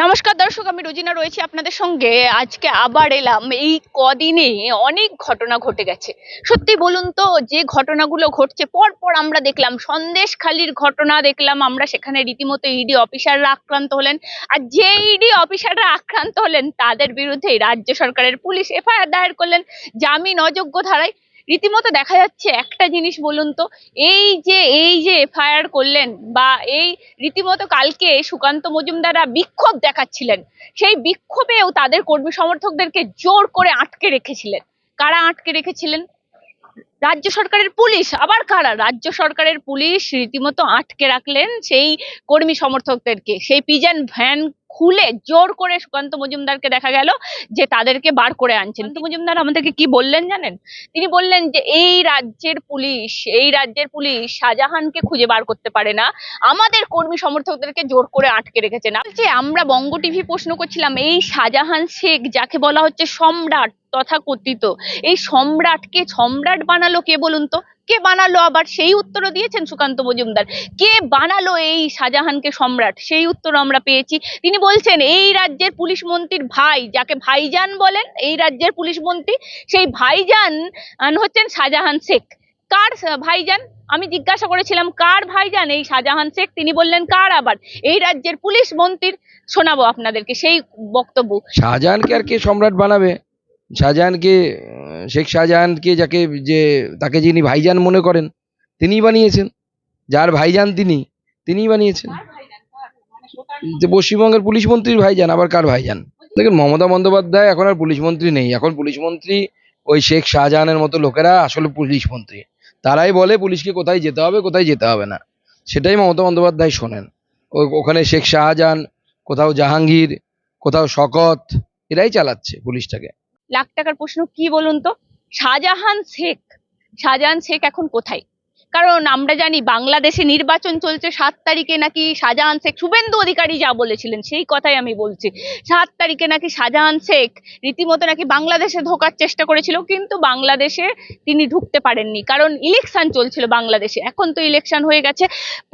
নমস্কার দর্শক, আমি রোজিনা রয়েছি আপনাদের সঙ্গে। আজকে আবার এলাম এই কদিনে অনেক ঘটনা ঘটে গেছে। সত্যি বলুন তো, যে ঘটনাগুলো ঘটছে পর পর আমরা দেখলাম, সন্দেশখালির ঘটনা দেখলাম আমরা, সেখানে রীতিমতো ইডি অফিসাররা আক্রান্ত হলেন। আর যে ইডি অফিসাররা আক্রান্ত হলেন, তাদের বিরুদ্ধে রাজ্য সরকারের পুলিশ এফআইআর দায়ের করলেন। জামিন অযোগ্য ধারায় রীতিমতো দেখা যাচ্ছে একটা জিনিস বলুন তো, এই যে এই যে এফআইআর করলেন বা এই রীতিমতো কালকে সুকান্ত মজুমদাররা বিক্ষোভ দেখাচ্ছিলেন, সেই বিক্ষোভেও তাদের কর্মী সমর্থকদেরকে জোর করে আটকে রেখেছিলেন। কারা আটকে রেখেছিলেন? রাজ্য সরকারের পুলিশ। আবার কারা? রাজ্য সরকারের পুলিশ রীতিমতো আটকে রাখলেন সেই কর্মী সমর্থকদেরকে। সেই পিজন ভ্যান খুলে জোর করে সুকান্ত মজুমদারকে দেখা গেল যে তাদেরকে বার করে আনছেন। তো মজুমদার আমাদেরকে কি বললেন জানেন? তিনি বললেন যে, এই রাজ্যের পুলিশ, এই রাজ্যের পুলিশ শাহজাহানকে খুঁজে বার করতে পারে না। আমাদের কর্মী সমর্থকদেরকে জোর করে আটকে রেখেছে না। যে আমরা বঙ্গ টিভি প্রশ্ন করছিলাম, এই শাহজাহান শেখ, যাকে বলা হচ্ছে সম্রাট তথাকথিত, এই সম্রাটকে সম্রাট বানালো কে বলুন তো? কে বানালো আবার? সেই উত্তরও দিয়েছেন সুকান্ত মজুমদার। কে বানালো এই শাহজাহানকে সম্রাট? সেই উত্তর আমরা পেয়েছি। তিনি বলছেন, এই রাজ্যের পুলিশ মন্ত্রীর ভাই, যাকে ভাইজান বলেন, এই রাজ্যের পুলিশ মন্ত্রী, সেই ভাইজান হচ্ছেন শাহজাহান শেখ। কার ভাইজান? আমি জিজ্ঞাসা করেছিলাম, কার ভাইজান এই শাহজাহান শেখ? তিনি বললেন, কার আবার? এই রাজ্যের পুলিশ মন্ত্রীর শোনাবো আপনাদেরকে, সেই বক্তব্য। শাহজাহানকে আর কে সম্রাট বানাবে? শাহজাহানকে শেখ শাহজাহানকে যাকে যে তাকে যিনি ভাইজান মনে করেন তিনিই বানিয়েছেন। যার ভাইজান তিনি তিনিই বানিয়েছেন। যে পশ্চিমবঙ্গের পুলিশ মন্ত্রীর ভাইজান আবার কার ভাইজান? দেখুন মমতা বন্দ্যোপাধ্যায় এখন আর পুলিশ মন্ত্রী নেই। এখন পুলিশ মন্ত্রী ওই শেখ শাহজাহানের মতো লোকেরা আসলে পুলিশ মন্ত্রী। তারাই বলে পুলিশকে কোথায় যেতে হবে কোথায় যেতে হবে না। সেটাই মমতা বন্দ্যোপাধ্যায় শোনেন। ওখানে শেখ শাহজাহান কোথাও জাহাঙ্গীর কোথাও শকত এরাই চালাচ্ছে পুলিশটাকে। লাখ টাকার প্রশ্ন কি বলুন তো? শাহজাহান শেখ শাহজাহান শেখ এখন কোথায়? কারণ আমরা জানি বাংলাদেশে নির্বাচন চলছে সাত তারিখে নাকি শাহজাহান শেখ, শুভেন্দু অধিকারী যা বলেছিলেন সেই কথাই আমি বলছি। সাত তারিখে নাকি শাহজাহান শেখ রীতিমতো নাকি বাংলাদেশে ঢোকার চেষ্টা করেছিল, কিন্তু বাংলাদেশে তিনি ঢুকতে পারেননি। কারণ ইলেকশন চলছিল বাংলাদেশে, এখন তো ইলেকশন হয়ে গেছে।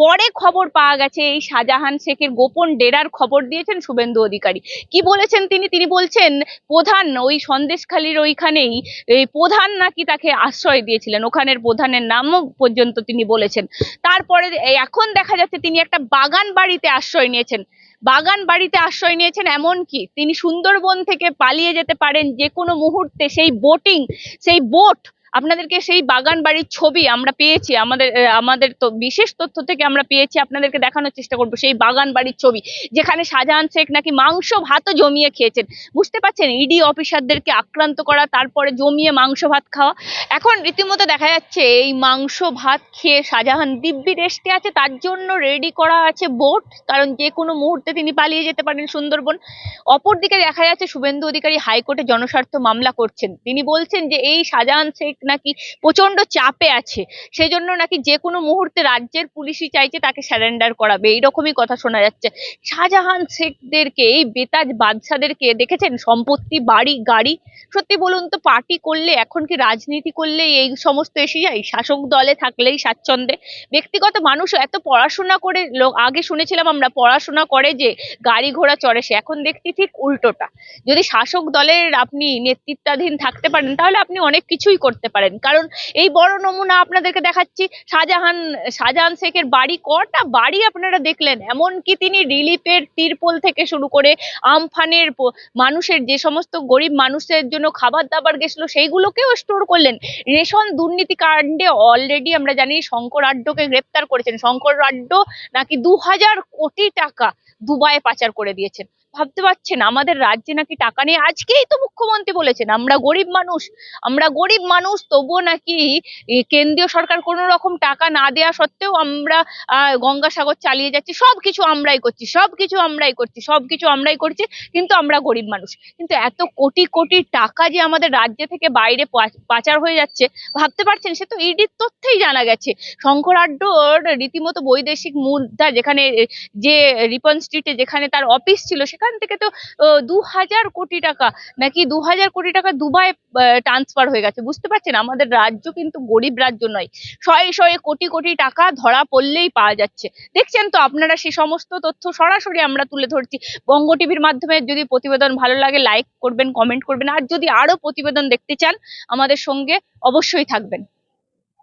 পরে খবর পাওয়া গেছে, এই শাহজাহান শেখের গোপন ডেরার খবর দিয়েছেন শুভেন্দু অধিকারী। কি বলেছেন তিনি? তিনি বলছেন, প্রধান ওই সন্দেশখালির ওইখানেই, এই প্রধান নাকি তাকে আশ্রয় দিয়েছিলেন। ওখানের প্রধানের নামও পর্যন্ত তিনি বলেছেন। তারপরে এখন দেখা যাচ্ছে তিনি একটা বাগান বাড়িতে আশ্রয় নিয়েছেন। বাগান বাড়িতে আশ্রয় নিয়েছেন এমন কি? তিনি সুন্দরবন থেকে পালিয়ে যেতে পারেন যে কোনো মুহূর্তে। সেই বোটিং সেই বোট আপনাদেরকে সেই বাগান বাড়ির ছবি আমরা পেয়েছি, আমাদের আমাদের তো বিশেষ তথ্য থেকে আমরা পেয়েছি, আপনাদেরকে দেখানোর চেষ্টা করব সেই বাগান বাড়ির ছবি, যেখানে শাহজাহান শেখ নাকি মাংস ভাতও জমিয়ে খেয়েছেন। বুঝতে পারছেন ইডি অফিসারদেরকে আক্রান্ত করা, তারপরে জমিয়ে মাংস ভাত খাওয়া। এখন রীতিমতো দেখা যাচ্ছে, এই মাংস ভাত খেয়ে শাহজাহান দিব্যি রেস্টে আছে, তার জন্য রেডি করা আছে বোট কারণ যে কোনো মুহূর্তে তিনি পালিয়ে যেতে পারেন সুন্দরবন। অপরদিকে দেখা যাচ্ছে, শুভেন্দু অধিকারী হাইকোর্টে জনস্বার্থ মামলা করছেন। তিনি বলছেন যে, এই শাহজাহান শেখ নাকি প্রচণ্ড চাপে আছে। সেই জন্য নাকি যে কোনো মুহূর্তে রাজ্যের পুলিশই চাইছে তাকে স্যারেন্ডার করাবে। এইরকমই কথা শোনা যাচ্ছে। শাহজাহান শেখদেরকে, এই বেতাজ বাদশাদেরকে দেখেছেন? সম্পত্তি, বাড়ি, গাড়ি? সত্যি বলুন তো, পার্টি করলে, এখন কি রাজনীতি করলে, এই সমস্ত এসে যায় শাসক দলে থাকলেই স্বাচ্ছন্দ্যে? ব্যক্তিগত মানুষ এত পড়াশোনা করে লোক আগে শুনেছিলাম আমরা, পড়াশোনা করে যে গাড়ি ঘোড়া চড়ে সে। এখন দেখছি ঠিক উল্টোটা। যদি শাসক দলের আপনি নেতৃত্বাধীন থাকতে পারেন, তাহলে আপনি অনেক কিছুই করতে পারেন। কারণ এই বড় নমুনা আপনাদেরকে দেখাচ্ছি, শাহজাহান শাহজাহান শেখের বাড়ি কটা বাড়ি আপনারা দেখলেন? এমনকি তিনি রিলিফের তিরপল থেকে শুরু করে আমফানের মানুষের যে সমস্ত গরিব মানুষের জন্য খাবার দাবার গেছিল, সেইগুলোকেও স্টোর করলেন। রেশন দুর্নীতি কাণ্ডে অলরেডি আমরা জানি শঙ্কর আড্ডকে গ্রেপ্তার করেছেন। শঙ্কর আড্ড নাকি দু হাজার কোটি টাকা দুবাইয়ে পাচার করে দিয়েছেন। ভাবতে পারছেন? আমাদের রাজ্যে নাকি টাকা নেই? আজকেই তো মুখ্যমন্ত্রী বলেছেন, আমরা গরিব মানুষ, আমরা গরিব মানুষ, তবুও নাকি কেন্দ্রীয় সরকার কোনো রকম টাকা না দেওয়া সত্ত্বেও আমরা গঙ্গাসাগর চালিয়ে যাচ্ছি সব কিছু আমরাই করছি সব কিছু আমরাই করছি সব কিছু আমরাই করছি, কিন্তু আমরা গরিব মানুষ। কিন্তু এত কোটি কোটি টাকা যে আমাদের রাজ্য থেকে বাইরে পাচার হয়ে যাচ্ছে, ভাবতে পারছেন? সে তো ইডির তথ্যেই জানা গেছে। শঙ্কর আড্ডর রীতিমতো বৈদেশিক মুদ্রা যেখানে, যে রিপন স্ট্রিটে যেখানে তার অফিস ছিল, সেখানে সেখান থেকে তো দু হাজার কোটি টাকা, নাকি দু হাজার কোটি টাকা দুবাই ট্রান্সফার হয়ে গেছে, বুঝতে পারছেন? আমাদের রাজ্য কিন্তু গরিব রাজ্য নয়। শয়ে শয়ে কোটি কোটি টাকা ধরা পড়লেই পাওয়া যাচ্ছে। দেখছেন তো, আপনারা সে সমস্ত তথ্য সরাসরি আমরা তুলে ধরছি। বঙ্গ টিভির মাধ্যমে যদি প্রতিবেদন ভালো লাগে লাইক করবেন কমেন্ট করবেন, আর যদি আরও প্রতিবেদন দেখতে চান, আমাদের সঙ্গে অবশ্যই থাকবেন।